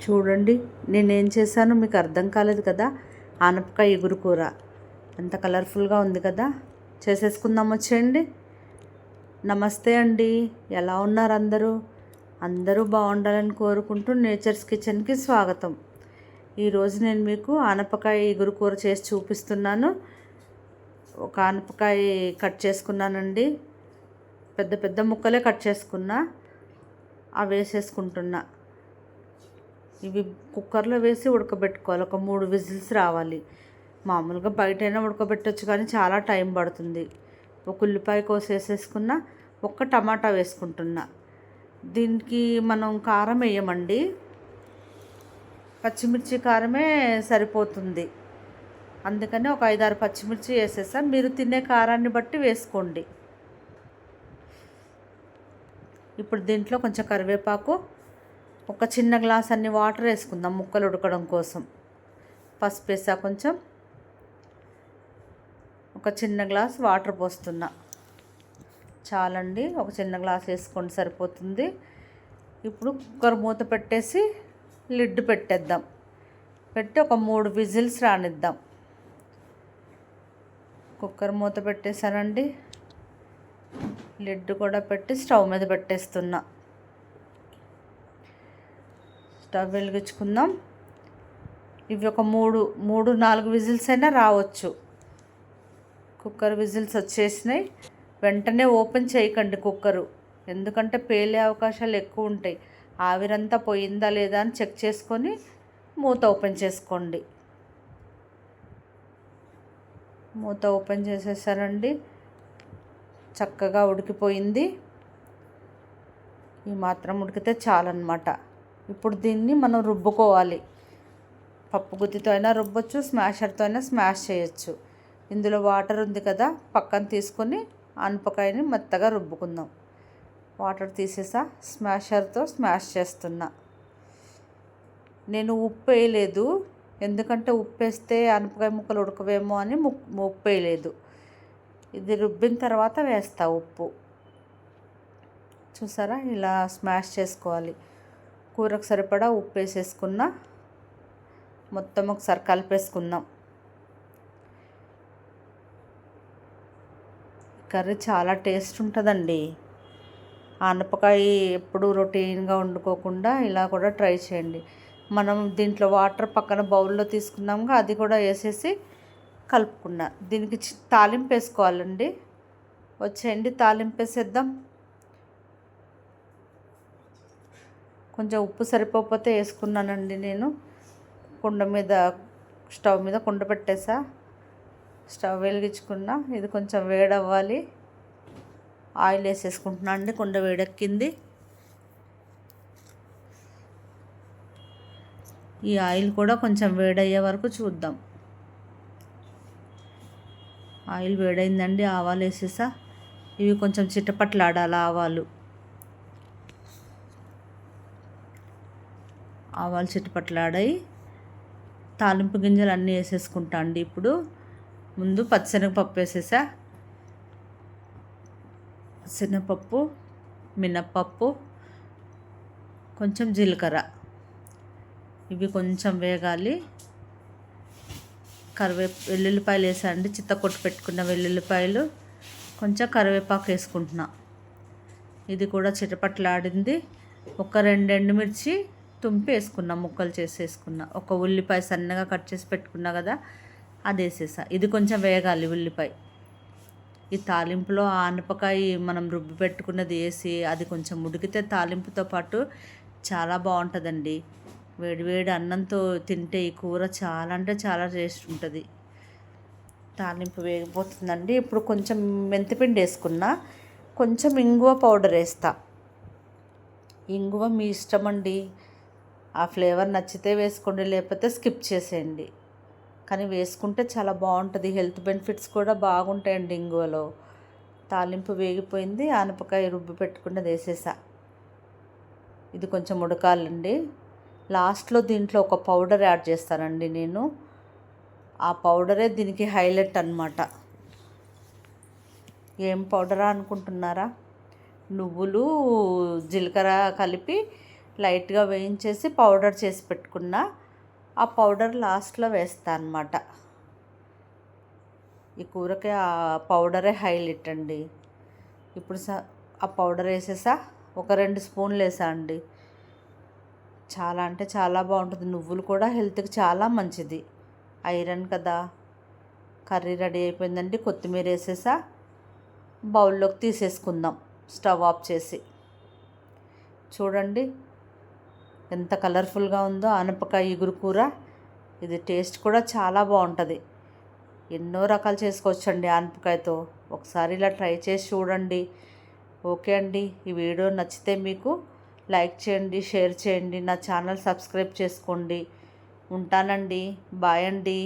చూడండి నేనేం చేశానో మీకు అర్థం కాలేదు కదా? ఆనపకాయ ఎగురు కూర. ఎంత కలర్ఫుల్గా ఉంది కదా? చేసేసుకుందాం వచ్చేయండి నమస్తే అండి. ఎలా ఉన్నారు అందరూ? అందరూ బాగుండాలని కోరుకుంటూ నేచర్స్ కిచెన్కి స్వాగతం. ఈరోజు నేను మీకు ఆనపకాయ ఎగురు కూర చేసి చూపిస్తున్నాను. ఒక ఆనపకాయ కట్ చేసుకున్నానండి. పెద్ద పెద్ద ముక్కలే కట్ చేసుకున్నా. అవి వేసేసుకుంటున్నా. ఇవి కుక్కర్లో వేసి ఉడకబెట్టుకోవాలి. ఒక మూడు విజిల్స్ రావాలి. మామూలుగా బయటైనా ఉడకబెట్టచ్చు కానీ చాలా టైం పడుతుంది. ఒక ఉల్లిపాయ కోసేసేసుకున్న ఒక్క టమాటా వేసుకుంటున్నా. దీనికి మనం కారం వేయమండి. పచ్చిమిర్చి కారమే సరిపోతుంది. అందుకని ఒక ఐదారు పచ్చిమిర్చి వేసేసా. మీరు తినే కారాన్ని బట్టి వేసుకోండి. ఇప్పుడు దీంట్లో కొంచెం కరివేపాకు ఒక చిన్న గ్లాస్ అన్ని వాటర్ వేసుకుందాం ముక్కలు ఉడకడం కోసం. పసుపు వేసా కొంచెం. ఒక చిన్న గ్లాస్ వాటర్ పోస్తున్నా. చాలండి ఒక చిన్న గ్లాస్ వేసుకోండి సరిపోతుంది. ఇప్పుడు కుక్కర్ మూత పెట్టేసి లిడ్ పెట్టేద్దాం. పెట్టి ఒక మూడు విజిల్స్ రానిద్దాం. కుక్కర్ మూత పెట్టేశానండి. లిడ్ కూడా పెట్టి స్టవ్ మీద పెట్టేస్తున్నా. స్టవ్ వెలిగించుకుందాం. ఇవి ఒక మూడు మూడు నాలుగు విజిల్స్ అయినా రావచ్చు. కుక్కర్ విజిల్స్ వచ్చేసినాయి. వెంటనే ఓపెన్ చేయకండి కుక్కరు. ఎందుకంటే పేలే అవకాశాలు ఎక్కువ ఉంటాయి. ఆవిరంతా పోయిందా లేదా అని చెక్ చేసుకొని మూత ఓపెన్ చేసుకోండి. మూత ఓపెన్ చేసేసారండి. చక్కగా ఉడికిపోయింది. ఈ మాత్రం ఉడికితే చాలన్నమాట. ఇప్పుడు దీన్ని మనం రుబ్బుకోవాలి. పప్పు గుత్తితో అయినా రుబ్బొచ్చు స్మాషర్తో అయినా స్మాష్ చేయొచ్చు. ఇందులో వాటర్ ఉంది కదా పక్కన తీసుకొని అనపకాయని మెత్తగా రుబ్బుకుందాం. వాటర్ తీసేసా స్మాషర్తో స్మాష్ చేస్తున్నా. నేను ఉప్పు వేయలేదు. ఎందుకంటే ఉప్పు వేస్తే అనపకాయ ముక్కలు ఉడకవేమో అని ఉప్పు వేయలేదు. ఇది రుబ్బిన తర్వాత వేస్తా ఉప్పు. చూసారా? ఇలా స్మాష్ చేసుకోవాలి. కూరకు సరిపడా ఉప్పు వేసేసుకున్న మొత్తం ఒకసారి కలిపేసుకుందాం. కర్రీ చాలా టేస్ట్ ఉంటుందండి. ఆనపకాయ ఎప్పుడు రొటీన్గా వండుకోకుండా ఇలా కూడా ట్రై చేయండి. మనం దీంట్లో వాటర్ పక్కన బౌల్లో తీసుకున్నాముగా అది కూడా వేసేసి కలుపుకున్నా. దీనికి తాలింపు వేసుకోవాలండి. వచ్చేయండి తాలింపు వేసేద్దాం. కొంచెం ఉప్పు సరిపోకపోతే వేసుకున్నానండి నేను. కుండ మీద స్టవ్ మీద కుండ పెట్టేసా. స్టవ్ వెలిగించుకున్నా. ఇది కొంచెం వేడవ్వాలి. ఆయిల్ వేసేసుకుంటున్నా అండి. కుండ వేడెక్కింది. ఈ ఆయిల్ కూడా కొంచెం వేడయ్యే వరకు చూద్దాం. ఆయిల్ వేడైందండి. ఆవాలు వేసేసా. ఇవి కొంచెం చిట్టపట్లాడాలి ఆవాలు. ఆవాలు చిట్టపట్లాడాయి తాలింపు గింజలు అన్నీ వేసేసుకుంటా అండి ఇప్పుడు. ముందు పచ్చిశనగపప్పు వేసేసా. శనగపప్పు మినప్పప్పు కొంచెం జీలకర్ర. ఇవి కొంచెం వేగాలి. కరివే వెల్లుల్లిపాయలు వేసండి చిత్త కొట్టు పెట్టుకున్న వెల్లుల్లిపాయలు. కొంచెం కరివేపాకు వేసుకుంటున్నా. ఇది కూడా చిటపట్లాడింది. ఒక రెండు ఎండుమిర్చి తుంపేసుకున్నా ముక్కలు చేసేసుకున్నా. ఒక ఉల్లిపాయ సన్నగా కట్ చేసి పెట్టుకున్నా కదా అది వేసేసా. ఇది కొంచెం వేగాలి ఉల్లిపాయ. ఈ తాలింపులో ఆనపకాయ మనం రుబ్బి పెట్టుకున్నది వేసి అది కొంచెం ఉడికితే తాలింపుతో పాటు చాలా బాగుంటుందండి. వేడివేడి అన్నంతో తింటే ఈ కూర చాలా అంటే చాలా టేస్ట్ ఉంటుంది. తాలింపు వేగిపోతుందండి. ఇప్పుడు కొంచెం మెంతిపిండి వేసుకున్నా కొంచెం ఇంగువ పౌడర్ వేస్తా. ఇంగువ మీ ఇష్టం అండి ఆ ఫ్లేవర్ నచ్చితే వేసుకోండి లేకపోతే స్కిప్ చేసేయండి. కానీ వేసుకుంటే చాలా బాగుంటుంది. హెల్త్ బెనిఫిట్స్ కూడా బాగుంటాయండి ఇంగువలో. తాలింపు వేగిపోయింది ఆనపకాయ రుబ్బి పెట్టుకున్నది వేసేసా. ఇది కొంచెం ఉడకాలండి. లాస్ట్లో దీంట్లో ఒక పౌడర్ యాడ్ చేస్తానండి నేను. ఆ పౌడరే దీనికి హైలైట్ అనమాట ఏం పౌడరా అనుకుంటున్నారా? నువ్వులు జీలకర్ర కలిపి లైట్గా వేయించేసి పౌడర్ చేసి పెట్టుకున్న ఆ పౌడర్ లాస్ట్లో వేస్తాను అనమాట ఈ కూరకి ఆ పౌడరే హైలైట్ అండి. ఇప్పుడు స ఆ పౌడర్ వేసేసా? ఒక రెండు స్పూన్లు వేసా అండి. చాలా అంటే చాలా బాగుంటుంది. నువ్వులు కూడా హెల్త్కి చాలా మంచిది. ఐరన్ కదా. కర్రీ రెడీ అయిపోయిందండి. కొత్తిమీర వేసేసా. బౌల్లోకి తీసేసుకుందాం. స్టవ్ ఆఫ్ చేసి. చూడండి. ఎంత కలర్ఫుల్గా ఉందో ఆనపకాయ ఇగురు కూర. ఇది టేస్ట్ కూడా చాలా బాగుంటుంది ఎన్నో రకాలు చేసుకోవచ్చండి ఆనపకాయతో. ఒకసారి ఇలా ట్రై చేసి చూడండి. ఓకే అండి. ఈ వీడియో నచ్చితే మీకు లైక్ చేయండి షేర్ చేయండి. నా ఛానల్ సబ్స్క్రైబ్ చేసుకోండి. ఉంటానండి. బాయ్ అండి.